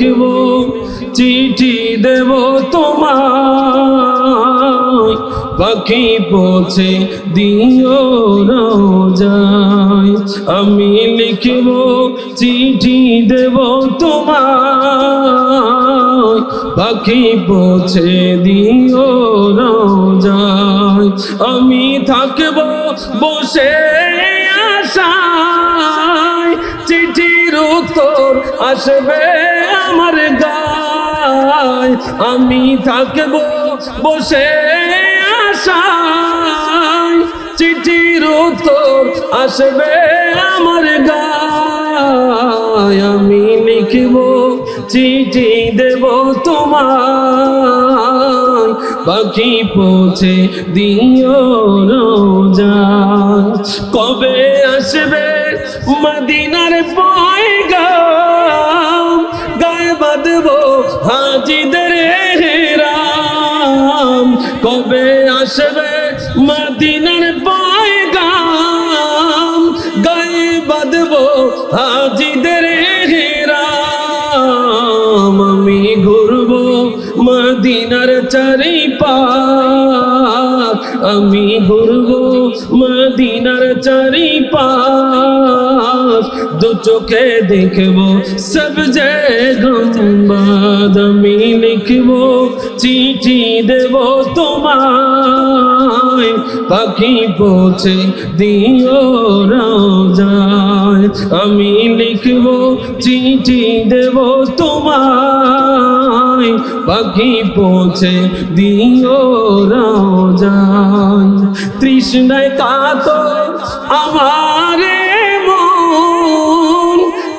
লিখব চিঠি দেব তোমায়। পাখি পৌঁছে দিও রাজায়। আমি লিখব, চিঠি দেব তোমায়। পাখি পৌঁছে দিও রাজায়। আমি থাকব বসে আশায়। চিঠির উত্তর আসবে আমার গায় আমি থাকব বসে আশায়। চিঠির উত্তর আসবে আমার গায় আমি লিখব, চিঠি দেব তোমায়। পাখি পৌঁছে দিও রোজা। কবে আসবে মদিনার বাঁধব হাজিদের হেরাম। কবে আসবে মদিনার পায়গাম? গায়ে বাঁধব হাজিদের হেরাম। আমি ঘুরব মদিনার চারি আমি ঘুরব মদিনার চারি দু চোখে দেখব সব গম্বাদ আমি লিখব, চিঠি দেব তোমায়। পাখি পৌঁছে দিও রাজায় আমি লিখব, চিঠি দেব তোমায়। পাখি পৌঁছে দিও রাজায় তৃষ্ণায় কাতো আমারে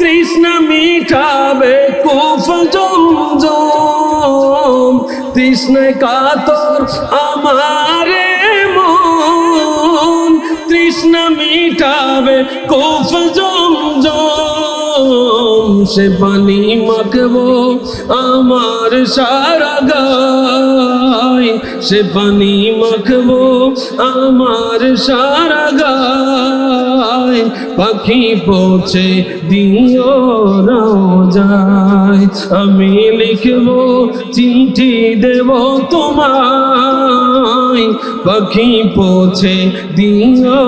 তৃষ্ণা মিঠাবে কুফ জম তৃষ্ণায় কাতর আমারে মন। তৃষ্ণা মিটাবে কুফ জম সে পানি মাখবো আমার সারা গায় সে পানি মাখবো আমার সারা গায় পাখি পৌঁছে দিও রাজায় আমি লিখব চিঠি দেব তোমায় পাখি পৌঁছে দিও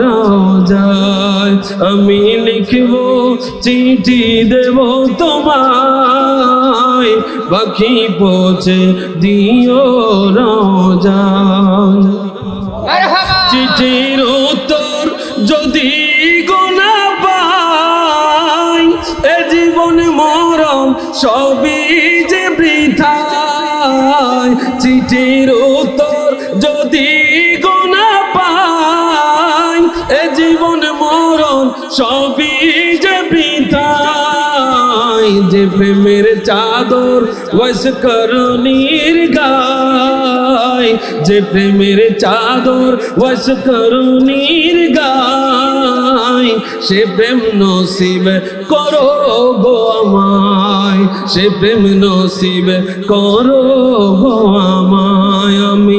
রাজায়। আমি লিখব চিঠি দেব তোমায়। পাখি পৌঁছে দিও রাজায়। চিঠির উত্তর যদি গোনা পাই এ জীবন মরম সবই যে বৃথায়। চিঠির উত্তর যদি গোনা পাই, এ জীবন মরম সবই যে বৃথায় যে প্রেমের চাদর বস করণীর গায় যে প্রেমের চাদর বস করণীর গায় সে প্রেম নসিব করো গো আমায়, সে প্রেম নসিব করো গো আমায়। আমি